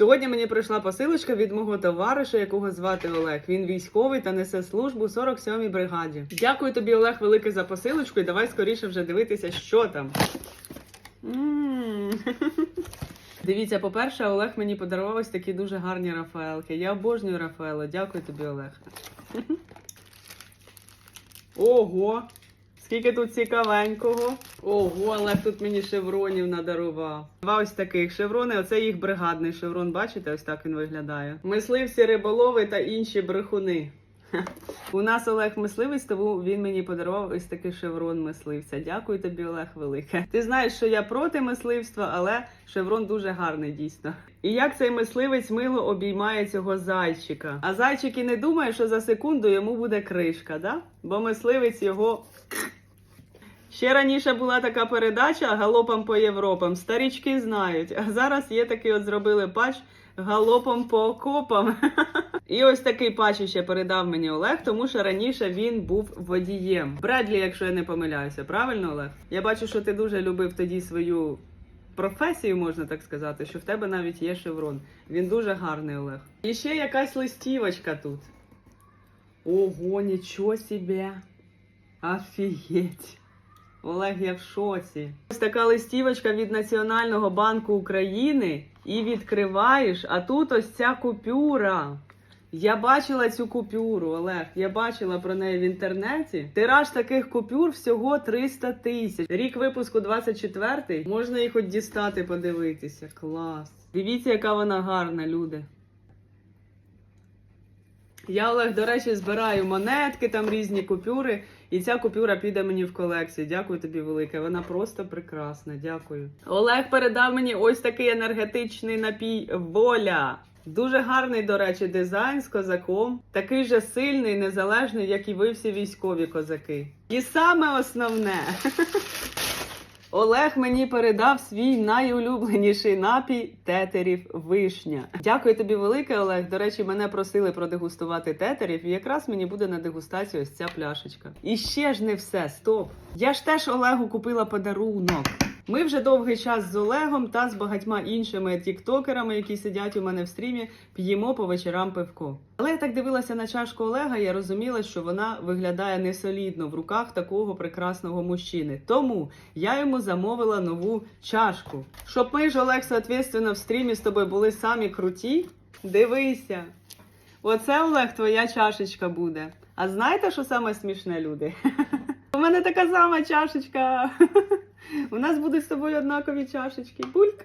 Сьогодні мені прийшла посилочка від мого товариша, якого звати Олег. Він військовий та несе службу у 47-й бригаді. Дякую тобі, Олег, велике за посилочку, і давай скоріше вже дивитися, що там. Дивіться, по-перше, Олег мені подарував ось такі дуже гарні Рафаелки. Я обожнюю Рафаело. Дякую тобі, Олег. Ого! Скільки тут цікавенького. Ого, Олег тут мені шевронів надарував. Два ось таких шеврони. Оце їх бригадний шеврон. Бачите, ось так він виглядає. Мисливці, риболови та інші брехуни. У нас Олег мисливець, тому він мені подарував ось такий шеврон мисливця. Дякую тобі, Олег, велике. Ти знаєш, що я проти мисливства, але шеврон дуже гарний, дійсно. І як цей мисливець мило обіймає цього зайчика. А зайчик і не думає, що за секунду йому буде кришка, да? Бо мисливець його. Ще раніше була така передача галопом по Європам. Старічки знають. А зараз є такий от зробили патч галопом по окопам. І ось такий патч ще передав мені Олег, тому що раніше він був водієм. Бредлі, якщо я не помиляюся, правильно, Олег? Я бачу, що ти дуже любив тоді свою професію, можна так сказати, що в тебе навіть є шеврон. Він дуже гарний, Олег. І ще якась листівочка тут. Ого, нічого собі. Офігеть. Олег, я в шоці. Ось така листівочка від Національного банку України. І відкриваєш, а тут ось ця купюра. Я бачила цю купюру, Олег. Я бачила про неї в інтернеті. Тираж таких купюр всього 300 тисяч. Рік випуску 24-й. Можна їх от дістати, подивитися. Клас. Дивіться, яка вона гарна, люди. Я, Олег, до речі, збираю монетки, там різні купюри, і ця купюра піде мені в колекцію. Дякую тобі велике. Вона просто прекрасна. Дякую. Олег передав мені ось такий енергетичний напій Воля. Дуже гарний, до речі, дизайн з козаком. Такий же сильний, незалежний, як і ви всі військові козаки. І саме основне. Олег мені передав свій найулюбленіший напій тетерів вишня. Дякую тобі велике, Олег. До речі, мене просили продегустувати тетерів, і якраз мені буде на дегустацію ось ця пляшечка. І ще ж не все, стоп. Я ж теж Олегу купила подарунок. Ми вже довгий час з Олегом та з багатьма іншими тіктокерами, які сидять у мене в стрімі, п'ємо по вечорам пивко. Але я так дивилася на чашку Олега, я розуміла, що вона виглядає несолідно в руках такого прекрасного мужчини. Тому я йому замовила нову чашку. Щоб ми ж, Олег, соответственно, в стрімі з тобою були самі круті. Дивися. Оце, Олег, твоя чашечка буде. А знаєте, що саме смішне, люди? У мене така сама чашечка. У нас будуть з тобою однакові чашечки. Бульк.